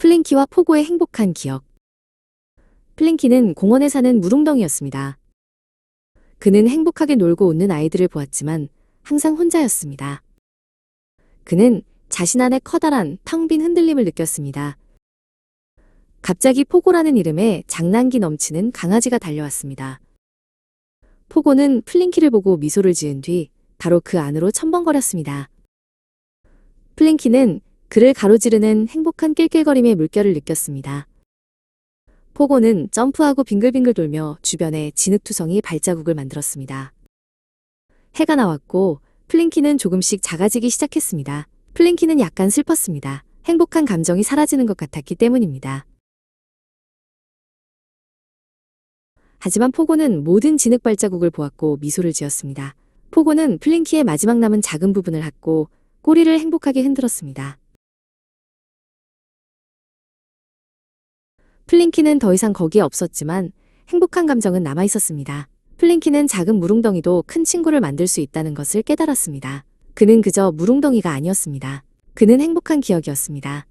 플랭키와 포고의 행복한 기억. 플랭키는 공원에 사는 무릉덩이였습니다. 그는 행복하게 놀고 웃는 아이들을 보았지만 항상 혼자였습니다. 그는 자신 안에 커다란 텅 빈 흔들림을 느꼈습니다. 갑자기 포고라는 이름에 장난기 넘치는 강아지가 달려왔습니다. 포고는 플링키를 보고 미소를 지은 뒤 바로 그 안으로 첨벙거렸습니다. 플링키는 그를 가로지르는 행복한 낄낄거림의 물결을 느꼈습니다. 포고는 점프하고 빙글빙글 돌며 주변에 진흙투성이 발자국을 만들었습니다. 해가 나왔고 플링키는 조금씩 작아지기 시작했습니다. 플링키는 약간 슬펐습니다. 행복한 감정이 사라지는 것 같았기 때문입니다. 하지만 포고는 모든 진흙 발자국을 보았고 미소를 지었습니다. 포고는 플링키의 마지막 남은 작은 부분을 핥고 꼬리를 행복하게 흔들었습니다. 플링키는 더 이상 거기에 없었지만 행복한 감정은 남아 있었습니다. 플링키는 작은 무릉덩이도 큰 친구를 만들 수 있다는 것을 깨달았습니다. 그는 그저 무릉덩이가 아니었습니다. 그는 행복한 기억이었습니다.